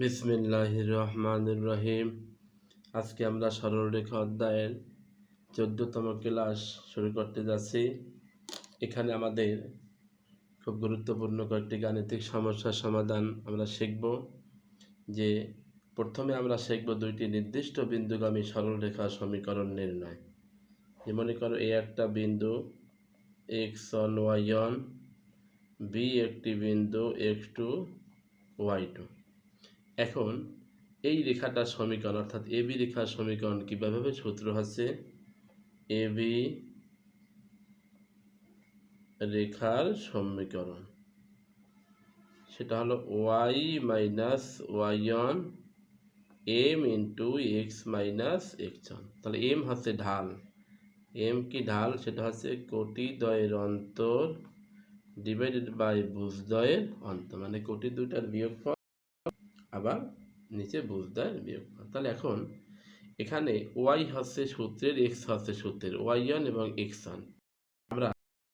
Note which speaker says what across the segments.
Speaker 1: বিসমিল্লাহ রহমান রহিম আজকে আমরা সরলরেখা অধ্যায়ের চোদ্দতম ক্লাস শুরু করতে যাচ্ছি। এখানে আমাদের খুব গুরুত্বপূর্ণ কয়েকটি গাণিতিক সমস্যার সমাধান আমরা শিখব। যে প্রথমে আমরা শিখব দুইটি নির্দিষ্ট বিন্দুগামী সরলরেখা সমীকরণ নির্ণয়। যে মনে করো এ একটা বিন্দু x one y one B একটি বিন্দু এক্স টু ওয়াই টু এখন এই রেখাটার সমীকরণ, অর্থাৎ এবি রেখার সমীকরণ কীভাবে সূত্র হচ্ছে এবি রেখার সমীকরণ। সেটা হলো y minus y one m into x minus x one. তাহলে এম হচ্ছে ঢাল। এম কি ঢাল? সেটা হচ্ছে কোটি দয়ের অন্তর ডিভাইডেড বাই বুঝদয়ের অন্তর মানে কোটি দুইটার বিয়োগফল আবার নিচে বুঝদার বিয়োগফল তাহলে এখন এখানে ওয়াই হচ্ছে সূত্রের এক্স হচ্ছে সূত্রের ওয়াই ওয়ান এবং এক্স ওয়ান আমরা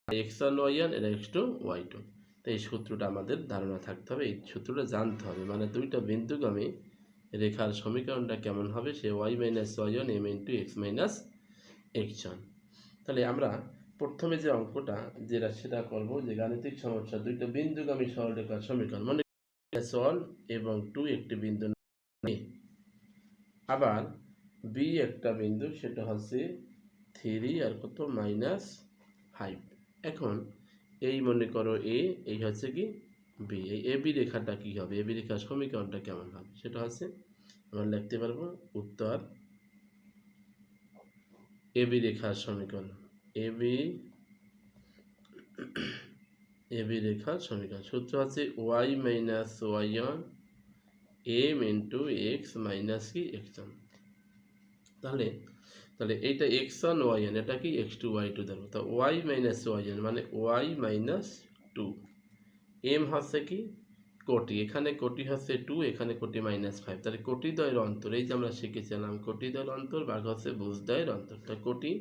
Speaker 1: এক্স ওয়ান ওয়াই ওয়ান এটা এক্স টু ওয়াই টু তো এই সূত্রটা আমাদের ধারণা থাকতে হবে, এই সূত্রটা জানতে হবে। মানে দুইটা বিন্দুগামী রেখার সমীকরণটা কেমন হবে? সে y minus y one m into x minus x one তাহলে আমরা প্রথমে যে অঙ্কটা, যেটা সেটা করব যে গাণিতিক সমস্যা, দুইটা বিন্দুগামী সরলরেখার সমীকরণ। মানে ওয়ান এবং টু একটি বিন্দু নেই। আবার বি একটা বিন্দু, সেটা হচ্ছে থ্রি আর কত? Minus five. এখন এই মনে করো এ, এই হচ্ছে কি? বি। এই এ বি রেখাটা কী হবে? এ বি রেখার সমীকরণটা কেমন হবে? সেটা হচ্ছে আমরা লিখতে পারব উত্তর এ বি রেখার সমীকরণ। এ বি এবি রেখার সমীকরণ। সূত্র হচ্ছে y minus y one m into x minus কি? এক্স ওয়ান তাহলে তাহলে এইটা এক্স ওয়ান ওয়াই ওয়ান এটা কি? এক্স টু ওয়াই টু ধরবো তা ওয়াই মাইনাস ওয়াই ওয়ান মানে ওয়াই মাইনাস টু এম হচ্ছে কি? কোটি। এখানে কোটি হচ্ছে টু এখানে কোটি মাইনাস ফাইভ তাহলে কোটি দয়ের অন্তর, এই যে আমরা শিখেছিলাম, কোটি দয়ের অন্তর ভাগ হচ্ছে বুঝদয়ের অন্তর। তা কোটি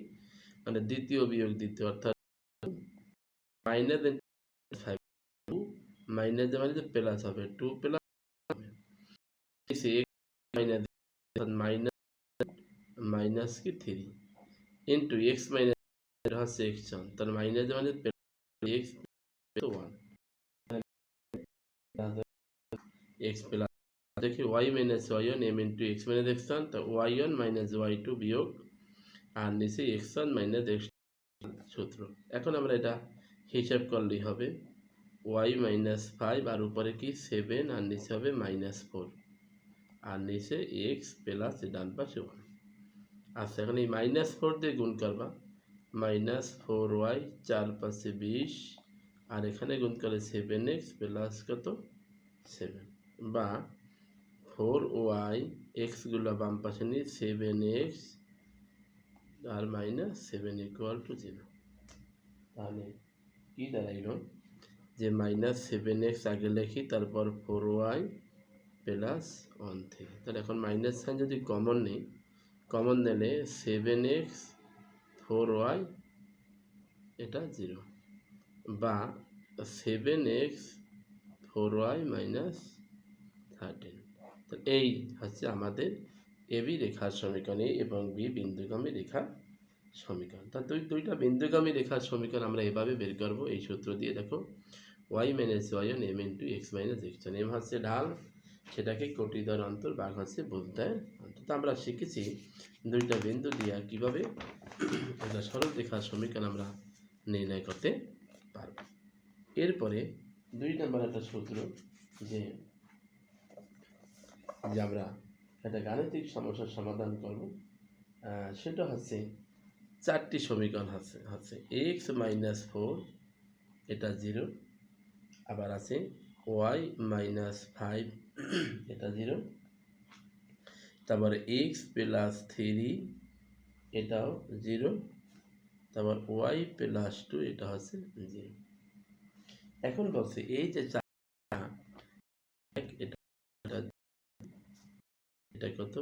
Speaker 1: মানে দ্বিতীয় বিয়োগ দ্বিতীয়, অর্থাৎ মাইনাস ফাইভ মাইনাস মানে যে প্লাস হবে two plus minus minus minus কি থ্রি ইন্টু এক্স মাইনাস হচ্ছে এক্স ওয়ান তার মাইনাস মানে এক্স ওয়ান এক্স প্লাস দেখি y minus y one m into x minus x one তো y one minus y two বিয়োগ, আর নিচে x one minus x সূত্র। এখন আমরা এটা হিসাব করলেই হবে। ওয়াই মাইনাস ফাইভ আর উপরে কি? সেভেন আর নিচে হবে মাইনাস ফোর আর নিচে এক্স প্লাস ডান পাশে ওয়ান আচ্ছা এখন এই মাইনাস ফোর দিয়ে গুণ করবা। মাইনাস ফোর ওয়াই চার পাশে বিশ। আর এখানে গুণ করে সেভেন এক্স প্লাস কত? সেভেন বা ফোর ওয়াই এক্সগুলো বাম পাশে নিয়ে seven x R minus seven equal to zero তাহলে কী দাঁড়াইল? যে মাইনাস সেভেন এক্স আগে লেখি, তারপর four y plus one three তাহলে এখন মাইনাস সাইন যদি কমন নেই কমন নিলে সেভেন এক্স ফোর ওয়াই এটা জিরো বা seven x four y minus thirteen তো এই হচ্ছে আমাদের এবি রেখার সমীকরণ এবং বি বিন্দুগামী রেখার সমীকরণ। তা দুই দুইটা বিন্দুগামী রেখার সমীকরণ আমরা এভাবে বের করব। এই সূত্র দিয়ে দেখো y minus y one m into x minus x m হচ্ছে ঢাল। সেটাকে কোটি দর অন্তর বাঘ হচ্ছে বুদ্ধের অন্তর তো আমরা শিখেছি দুইটা বিন্দু দিয়ে কীভাবে একটা সরল রেখার সমীকরণ আমরা নির্ণয় করতে পারব। এরপরে দুই নম্বর একটা সূত্র যে যে আমরা একটা গাণিতিক সমস্যার সমাধান করব সেটা হচ্ছে চারটি সমীকরণ আছে হচ্ছে এক্স মাইনাস ফোর এটা জিরো আবার আছে ওয়াই মাইনাস ফাইভ এটা জিরো তারপর এক্স প্লাস থ্রি এটাও জিরো তারপর ওয়াই প্লাস টু এটা হচ্ছে জিরো এখন বলছে এই যে এটা- এটা কত?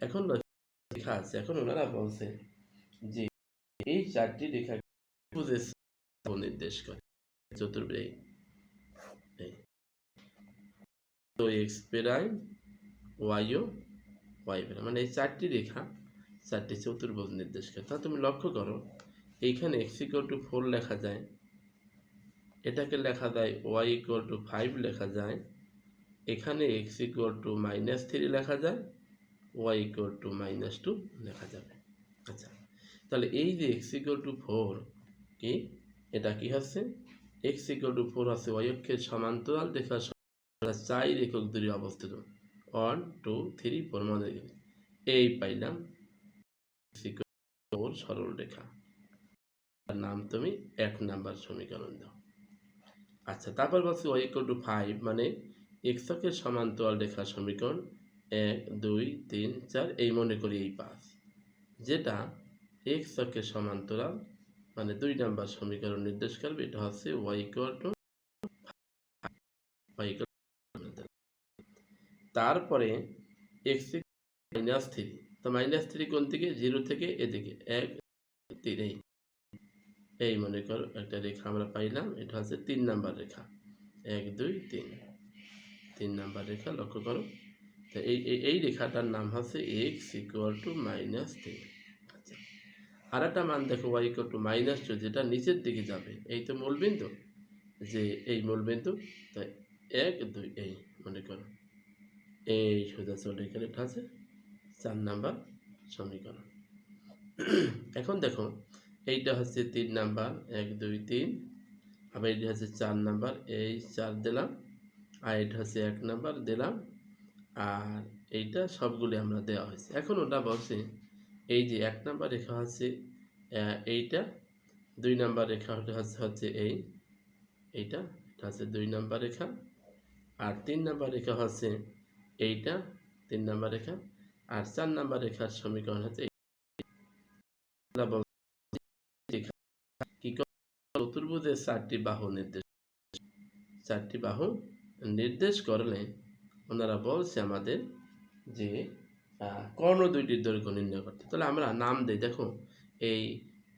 Speaker 1: এখন লেখা আছে এখন ওনারা বলছে যে এই চারটি রেখা নির্দেশ করে। চতুর্ব্রেই তো এক্স প্রাইম ওয়াইও ওয়াই প্রাইম মানে এই চারটি রেখা, চারটি চতুর্ভুজ নির্দেশ করে। তা তুমি লক্ষ্য করো, এইখানে এক্স ইকুয়াল টু ফোর লেখা যায়, এটাকে লেখা যায় ওয়াই ইকুয়াল টু ফাইভ লেখা যায়, এখানে x equal to minus three লেখা যায় y equal to minus two লেখা যাবে। আচ্ছা তাহলে এই যে এক্স ইকুয়াল টু ফোর কি? এটা কি হচ্ছে? এক্স ইকুয়াল টু ফোর আছে ওয়াই অক্ষের সমান্তরাল রেখা চাই একক দূরে অবস্থিত। ওয়ান টু থ্রি ফোর মধ্যে এই পাইলাম ফোর সরল রেখা। তার নাম তুমি এক নাম্বার সমীকরণ দাও। আচ্ছা তারপর বলছি ওয়াই ইকুয়াল টু ফাইভ মানে এক্স অক্ষের সমান্তরাল রেখা সমীকরণ এক, দুই, তিন, চার, এই মনে করি এই পাঁচ। যেটা এক্স অক্ষের সমান্তরাল মানে দুই নাম্বার সমীকরণ নির্দেশ করবে, এটা হচ্ছে ওয়াই ইকুয়াল টু তারপরে এক্স মাইনাস থ্রি তো মাইনাস থ্রি কোন দিকে? জিরো থেকে এদিকে। এক, তিন, এই। এই মনে করো একটা রেখা আমরা পাইলাম, এটা হচ্ছে তিন নাম্বার রেখা। এক, দুই, তিন। তিন নাম্বার রেখা লক্ষ্য করো। তো এই এই- এই রেখাটার নাম হচ্ছে x equal to minus three আচ্ছা। আর একটা মান দেখো y equal to minus two যেটা নিচের দিকে যাবে এই তো মূলবিন্দু যে এই মূলবিন্দু তাই এক দুই এই মনে করো। এই সোজা চলে এটা আছে চার নাম্বার সমীকরণ। এখন দেখো এইটা হচ্ছে তিন নাম্বার এক দুই তিন। আবার এইটা হচ্ছে চার নাম্বার এই চার দিলাম। আর এটা হচ্ছে এক নাম্বার দিলাম। আর এইটা সবগুলি আমরা দেওয়া হয়েছে। এখন ওটা বলছে, এই যে এক নাম্বার রেখা হচ্ছে এইটা, দুই নাম্বার রেখা হচ্ছে হচ্ছে এই, এইটা, এটা হচ্ছে দুই নাম্বার রেখা, আর তিন নাম্বার রেখা হচ্ছে এইটা, তিন নাম্বার রেখা, আর চার নাম্বার রেখার সমীকরণ হচ্ছে কি চারটি বাহু নির্দেশ চারটি বাহু নির্দেশ করলে ওনারা বলছে আমাদের যে কর্ণ দুইটির দৈর্ঘ্য নির্ণয় করতে। তাহলে আমরা নাম দিই, দেখো, এই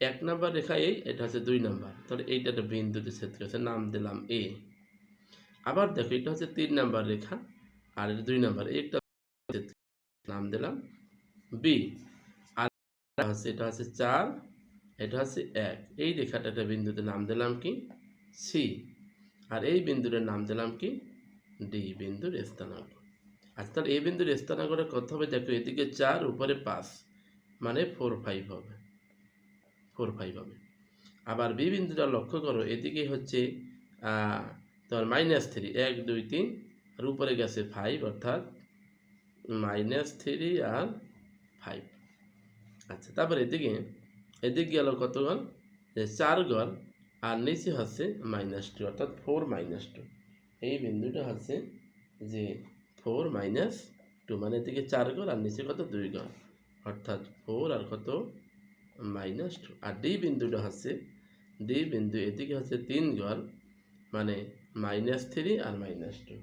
Speaker 1: এক নাম্বার রেখা এই, এটা হচ্ছে দুই নাম্বার। তাহলে এইটা একটা বিন্দুতে ছেদ করেছে, নাম দিলাম এ। আবার দেখো, এটা হচ্ছে তিন নাম্বার রেখা, আর এটা দুই নাম্বার। একটা নাম দিলাম বি আর হচ্ছে, এটা হচ্ছে চার, এটা হচ্ছে এক। এই রেখাটা একটা বিন্দুতে নাম দিলাম কি? সি আর এই বিন্দুটার নাম দিলাম কি? ডি, বিন্দুর স্থানাঙ্ক। আচ্ছা তাহলে এই বিন্দুর স্থানাঙ্কটা কত হবে? দেখো, এদিকে চার, উপরে পাঁচ। মানে ফোর ফাইভ হবে। ফোর ফাইভ হবে। আবার বি বিন্দুটা লক্ষ্য করো, এদিকে হচ্ছে তোমার মাইনাস থ্রি এক, দুই, তিন, আর উপরে গেছে ফাইভ অর্থাৎ মাইনাস থ্রি আর ফাইভ আচ্ছা তারপর এদিকে এদিকে গেল কত গল চার গল আর নিচে হচ্ছে মাইনাস টু অর্থাৎ ফোর মাইনাস টু এই বিন্দুটা হচ্ছে যে ফোর মাইনাস টু মানে এদিকে চার গল আর নিচে কত? দুই গল অর্থাৎ ফোর আর কত? মাইনাস টু আর ডি বিন্দুটা হচ্ছে ডি বিন্দু এদিকে হচ্ছে তিন গল মানে মাইনাস থ্রি আর মাইনাস টু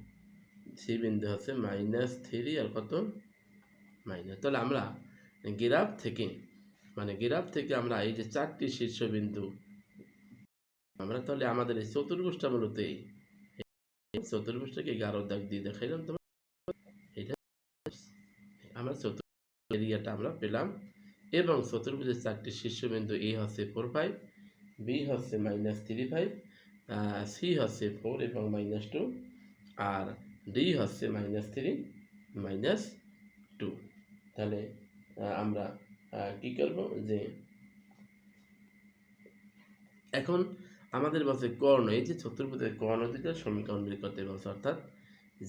Speaker 1: সি বিন্দু হচ্ছে মাইনাস থ্রি আর কত? মাইনাস তাহলে আমরা গ্রাফ থেকে মানে গ্রাফ থেকে আমরা এই যে চারটি শীর্ষবিন্দু আমরা তাহলে আমাদের এই চতুর্ভুজটা মূলত চতুর্ভুজটাকে গারো দাগ দিয়ে দেখাইলাম আমরা চতুর্ভুজ এরিয়াটা আমরা পেলাম। এবং চতুর্ভুজের চারটি শীর্ষবিন্দু এ হচ্ছে ফোর ফাইভ বি হচ্ছে মাইনাস থ্রি ফাইভ সি হচ্ছে ফোর এবং মাইনাস টু আর ডি হচ্ছে মাইনাস থ্রি মাইনাস টু তাহলে আমরা কি করব? যে এখন আমাদের বলছে কর্ণ, এই যে চতুর্ভুজের কর্ণ দুইটা সমীকরণ বের করতে বলছে, অর্থাৎ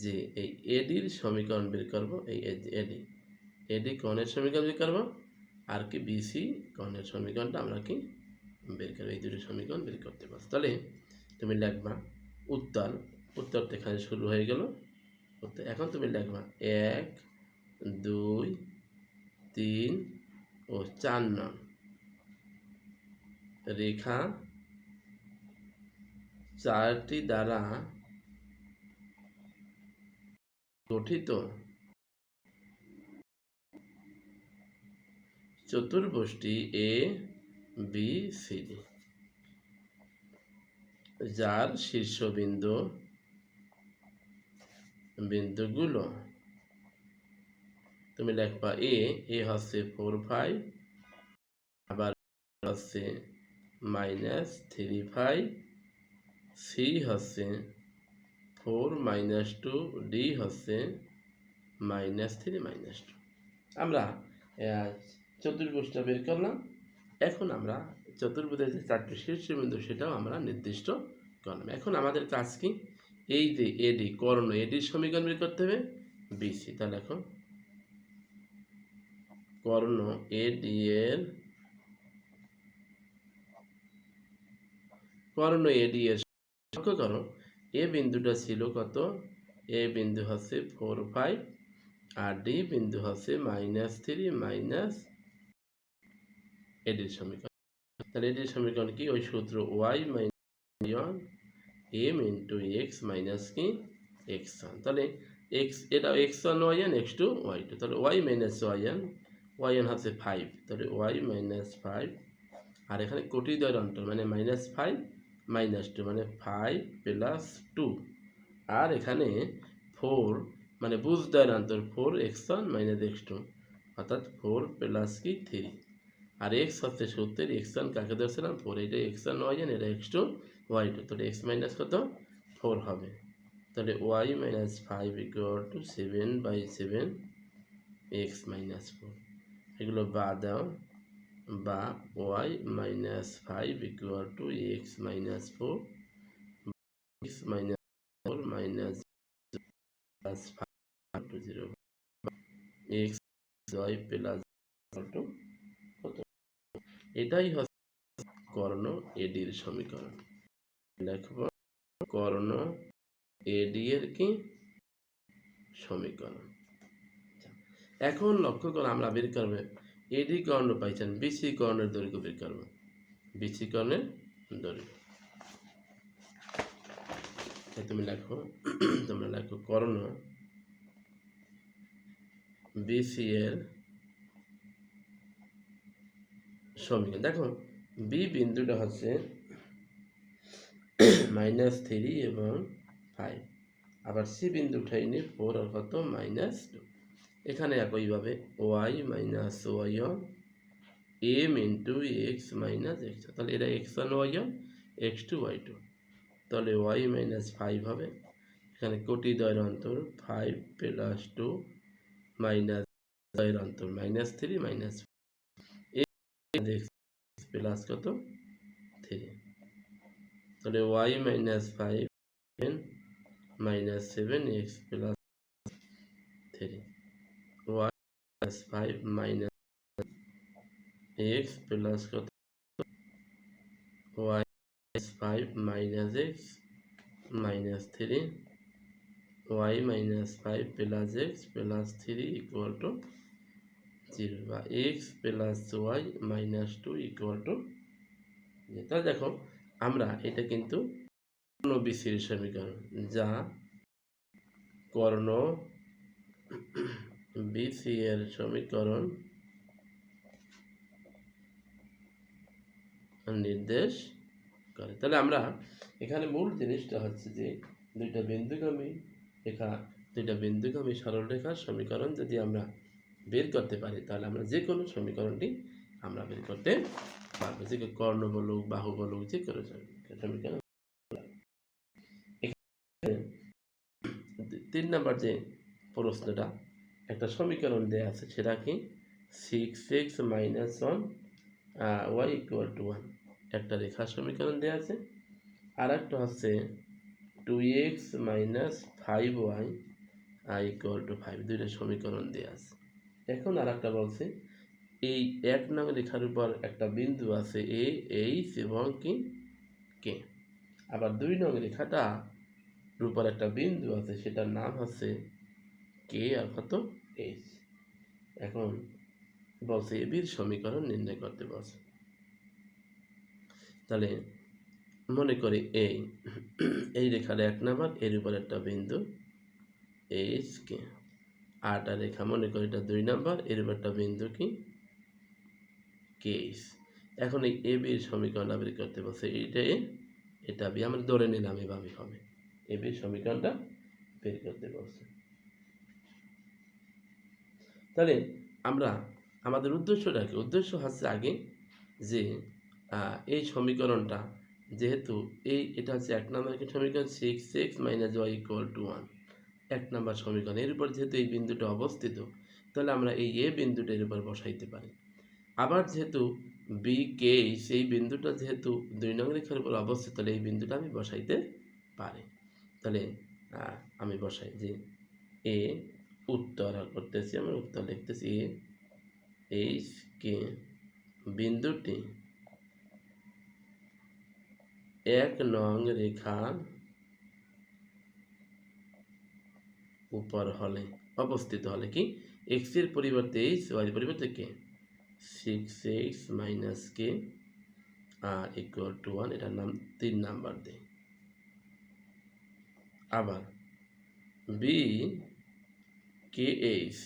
Speaker 1: যে এই এডির সমীকরণ বের করব, এই এডি এডি কর্ণের সমীকরণ বের করব, আর কি বিসি কর্ণের সমীকরণটা আমরা কি বের করব, এই দুটো সমীকরণ বের করতে পারব তাহলে তুমি লিখবা উত্তর উত্তর এখানে শুরু হয়ে গেল। এখন তুমি লিখবা এক, দুই, তিন ও চার নং রেখা চারটি দ্বারা গঠিত চতুর্ভুজটি এ বি সি যার শীর্ষবিন্দু বিন্দুগুলো। তুমি লিখবা এ এ হচ্ছে ফোর ফাইভ আবার হচ্ছে মাইনাস থ্রি ফাইভ সি হচ্ছে ফোর মাইনাস টু, ডি হচ্ছে মাইনাস থ্রি মাইনাস টু। আমরা চতুর্ভুজটা বের করলাম। এখন আমরা চতুর্ভুজের যে চারটি শীর্ষবিন্দু, সেটাও আমরা নির্দিষ্ট করলাম। এখন আমাদের কাজ কি? এই যে এডি কর্ণ এডির সমীকরণ বের করতে হবে বিসি তাহলে এখন কর্ণ এডি এর, কর্ণ এডি এর লক্ষ্য করো এ বিন্দুটা ছিল কত? এ বিন্দু হচ্ছে ফোর ফাইভ আর ডি বিন্দু হচ্ছে মাইনাস থ্রি মাইনাস এডির সমীকরণ। তাহলে এডির সমীকরণ কি? ওই সূত্র y minus m into x minus কি? এক্স ওয়ান তাহলে এক্স এটা x one y one x two y two তাহলে y minus y one y one হচ্ছে ফাইভ তাহলে ওয়াই মাইনাস ফাইভ আর এখানে কোটি দ্বয়ের অন্তর মানে মাইনাস ফাইভ মাইনাস টু মানে ফাইভ প্লাস টু আর এখানে ফোর মানে বুঝ দ্বয়ের অন্তর four x one minus x two অর্থাৎ ফোর প্লাস কি? থ্রি আর এক্স হচ্ছে সত্যের এক্স ওয়ান কাকে ধরছিলাম? ফোর এটা এক্স ওয়ান ওয়াই এন এটা এক্স টু ওয়াই টু তাহলে এক্স মাইনাস কত? ফোর হবে। তাহলে y minus five equal to seven by seven x minus four এগুলো বা দাও। বা y minus five equal to x minus four, x minus four minus plus five two zero x y plus two কত? এটাই হচ্ছে কর্ণ এডির সমীকরণ। লিখব কর্ণ এডি এর কি? সমীকরণ। এখন লক্ষ্য করে, আমরা বের করবে। এডি কর্ণ পাইছেন, বিসি কর্ণের দৈর্ঘ্য বের করব। বিসি কর্ণের দৈর্ঘ্য। তুমি লেখো, তোমরা লেখো কর্ণ। বিসি এর সমীকরণ। দেখো, বি বিন্দুটা হচ্ছে মাইনাস থ্রি এবং ফাইভ আবার সি বিন্দু উঠাইনি ফোর আর কত? মাইনাস টু এখানে একইভাবে y minus y m into x minus x তাহলে এটা x one y x two y two তাহলে ওয়াই মাইনাস ফাইভ হবে। এখানে কোটি দয়ের অন্তর ফাইভ প্লাস টু মাইনাস দয়ের অন্তর minus three minus x plus কত? থ্রি তাহলে y minus five minus seven x plus three y plus five minus x plus কত y plus five minus x minus three y minus five plus x plus three equal to zero বা x plus y minus two equal to তাহলে দেখো, আমরা এটা কিন্তু কর্ণ বিসির সমীকরণ যা কর্ণ বিসি এর সমীকরণ নির্দেশ করে। তাহলে আমরা এখানে মূল জিনিসটা হচ্ছে যে, দুইটা বিন্দুগামী রেখা, দুইটা বিন্দুগামী সরলরেখার সমীকরণ যদি আমরা বের করতে পারি, তাহলে আমরা যে কোনো সমীকরণটি আমরা বের করতে পারব। যে কর্ণ বলুক, বাহু বলুক, যে কোনো সমীকরণ। তিন নম্বর যে প্রশ্নটা একটা সমীকরণ দেওয়া আছে, সেটা কি? Six six minus one y equal to one একটা রেখা সমীকরণ দেওয়া আছে আর একটা হচ্ছে two x minus five y I equal to five দুইটা সমীকরণ দেওয়া আছে। এখন আর একটা বলছে, এই এক নং রেখার উপর একটা বিন্দু আছে এ এইচ এবং কি? কে আবার দুই নং রেখাটা উপর একটা বিন্দু আছে, সেটার নাম হচ্ছে কে আর কত? এইচ এখন বলছে এবির সমীকরণ নির্ণয় করতে বলছে তাহলে মনে করি এই এই রেখার এক নাম্বার, এর উপর একটা বিন্দু এইচ কে। আটা রেখা, মনে করি এটা দুই নাম্বার, এর উপর একটা বিন্দু কি? কেস এখন এই এ বির সমীকরণটা বের করতে বলছে, এইটা এটা বি। আমরা ধরে নিলাম এভাবে হবে। এ বির সমীকরণটা বের করতে বলছে। তাহলে আমরা, আমাদের উদ্দেশ্যটা কি উদ্দেশ্য হচ্ছে আগে যে এই সমীকরণটা যেহেতু এই, এটা হচ্ছে এক নম্বর সমীকরণ six six minus y equal to one এক নম্বর সমীকরণ। এর উপর যেহেতু এই বিন্দুটা অবস্থিত, তাহলে আমরা এই এ বিন্দুটা এর উপর বসাইতে পারি। আবার যেহেতু বি কে সেই বিন্দুটা যেহেতু দুই নং রেখার উপর অবস্থিত, তাহলে এই বিন্দুটা আমি বসাইতে পারি। তাহলে আমি বসাই যে এ উত্তর করতেছি আমি উত্তর লিখতেছি এইচ কে বিন্দুটি এক নং রেখার উপর হলে, অবস্থিত হলে কি? এক্সের পরিবর্তে এইচ ওয়াই পরিবর্তে K six H minus K R equal to one এটার নাম তিন নাম্বার দেয় আবার বি কে এইচ?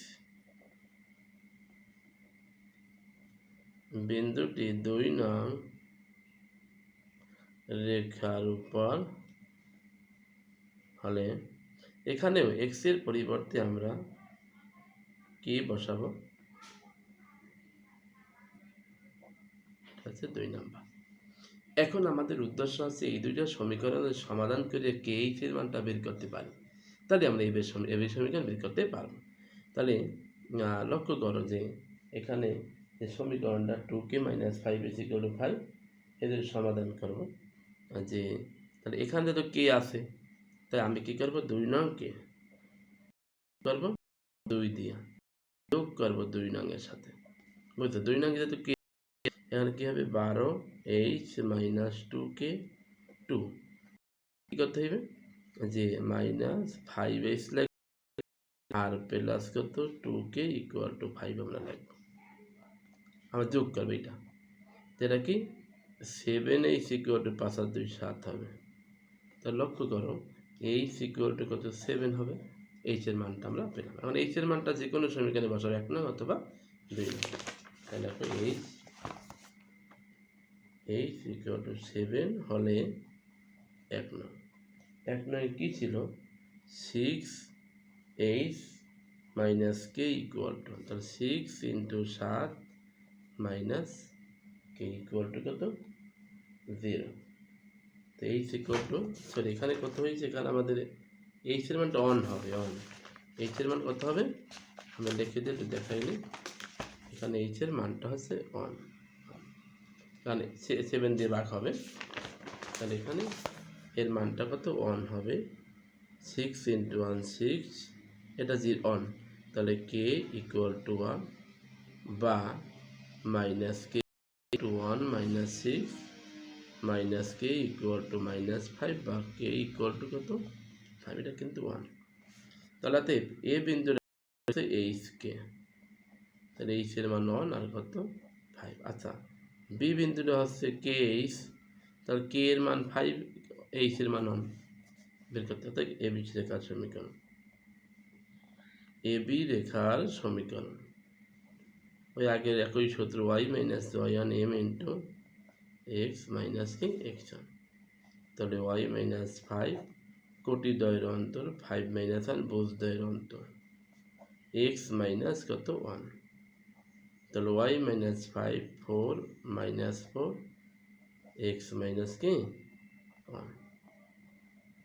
Speaker 1: বিন্দুটি দুই নং রেখার উপর হলে এখানেও এক্সের পরিবর্তে আমরা কি বসাবো? দুই নাম্বার। এখন আমাদের উদ্দেশ্য আছে এই দুইটা সমীকরণের সমাধান করে কে এইচ এর মানটা বের করতে পারি। তাহলে আমরা এই বেশ এই বেশ সমীকরণ বের করতে পারব। তাহলে লক্ষ্য করো যে এখানে যে সমীকরণটা two K minus five is equal five এদের সমাধান করব। যে, তাহলে এখানে তো কে আছে, তাই আমি কি করব? দুই নং কে করব? দুই দিয়া যোগ করব দুই নংয়ের সাথে। বুঝছ দুই নং যেহেতু কে এখানে কি হবে? বারো H minus two K two কী করতে হবে যে মাইনাস ফাইভ এইচ লাগবে আর প্লাস কত? Two K equal to five আমরা লাগবো আমরা যোগ করব এটা। এটা কি? সেভেন এইচ ইকুয়াল টু পাঁচ আর দুই সাত হবে। তা লক্ষ্য করো এইচ ইকুয়াল টু কত? সেভেন হবে। এইচ এর মানটা আমরা পেলাম। এখন এইচ এর মানটা যে কোনো সমীকরণে বসাবো এক নং অথবা দুই নং তাহলে H H equal to seven হলে এক নং এক নয় কী ছিল? Six H minus K equal to তাহলে সিক্স ইন্টু সাত মাইনাস কে ইকুয়াল টু কত? জিরো তো এইচ ইকুয়াল টু সরি এখানে কত হয়েছে? এখানে আমাদের এইচ এর মানটা অন হবে অন এইচ এর মান কত হবে? আমরা লিখে দিয়ে একটু দেখাইনি এখানে এইচ এর মানটা হচ্ছে অন এখানে সেভেন দিয়ে ভাগ হবে। তাহলে এখানে এর মানটা কত? ওয়ান হবে সিক্স ইন্টু ওয়ান সিক্স এটা জি অন তাহলে কে ইকুয়াল টু ওয়ান বা minus K two one minus six minus K equal to minus five বা কে ইকুয়াল টু কত? ফাইভ এটা কিন্তু ওয়ান তাহলে এ বিন্দুর হচ্ছে এইচ কে তাহলে এইচ এর মান ওয়ান আর কত? ফাইভ আচ্ছা বি বিন্দুটা হচ্ছে কে এইচ তাহলে কে এর মান ফাইভ এইচ এর মান ওয়ান বের করতে হবে। এ বি রেখার সমীকরণ। এ বি রেখার সমীকরণ। ওই আগের একই সূত্র y minus y one m into x minus কি এক্স ওয়ান তাহলে ওয়াই মাইনাস ফাইভ কোটি দয়ের অন্তর ফাইভ মাইনাস ওয়ান বোঝ দয়ের অন্তর। এক্স মাইনাস কত? ওয়ান তাহলে y minus five four minus four x minus কি one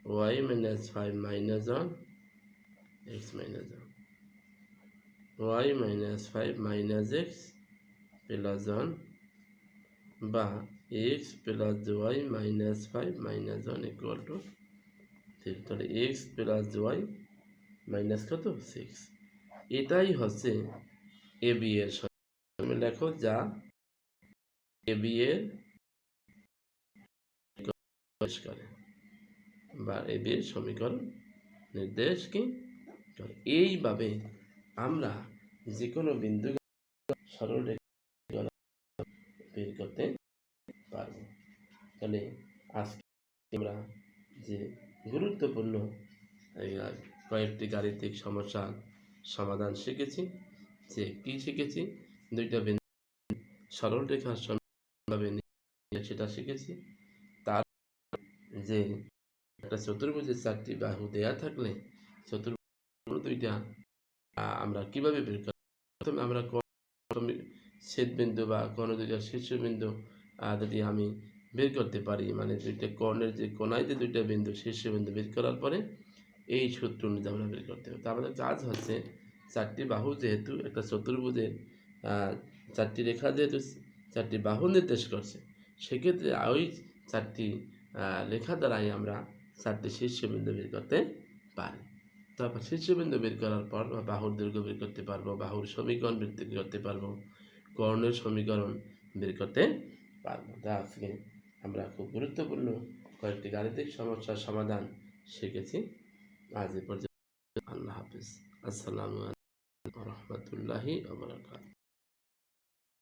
Speaker 1: y minus five minus one x minus one y minus five minus x plus one বা x plus y minus five minus one equal to three তাহলে x plus y minus কত? Six এটাই হচ্ছে A B এর সমাধান। তুমি লেখো যা এ বি এর নির্দেশ করে। বা এ বি এর সমীকরণ নির্দেশ কি? এইভাবে আমরা যে কোনো বিন্দু সরল বের করতে পারব। তাহলে আজকে আমরা যে গুরুত্বপূর্ণ এই, কয়েকটি গাণিতিক সমস্যার সমাধান শিখেছি যে কি শিখেছি? দুইটা বিন্দু সরল রেখার সেটা শিখেছি। যে একটা চতুর্ভুজের চারটি বাহু দেয়া থাকলে চতুর্ভুজ দুইটা আমরা কীভাবে বের করব? প্রথমে আমরা ছেদবিন্দু বা কোন দুইটা শীর্ষবিন্দু যদি আমি বের করতে পারি মানে দুইটা কর্ণের যে কোনায় যে দুইটা বিন্দু শীর্ষবিন্দু বের করার পরে এই সূত্র অনুযায়ী আমরা বের করতে হবে। তো আমাদের কাজ হচ্ছে চারটি বাহু যেহেতু একটা চতুর্ভুজের চারটি রেখা যেহেতু, চারটি বাহু নির্দেশ করছে, সেক্ষেত্রে ওই চারটি রেখা দ্বারাই আমরা চারটি শীর্ষবিন্দু বের করতে পারি। তারপর শীর্ষবিন্দু বের করার পর বাহুর দৈর্ঘ্য বের করতে পারব, বাহুর সমীকরণ বের করতে পারব, কর্ণের সমীকরণ বের করতে পারব। তা আজকে আমরা খুব গুরুত্বপূর্ণ কয়েকটি গাণিতিক সমস্যার সমাধান শিখেছি। আজ এ পর্যন্ত আল্লাহ হাফিজ। আসসালামু আলাইকুম রহমতুল্লাহি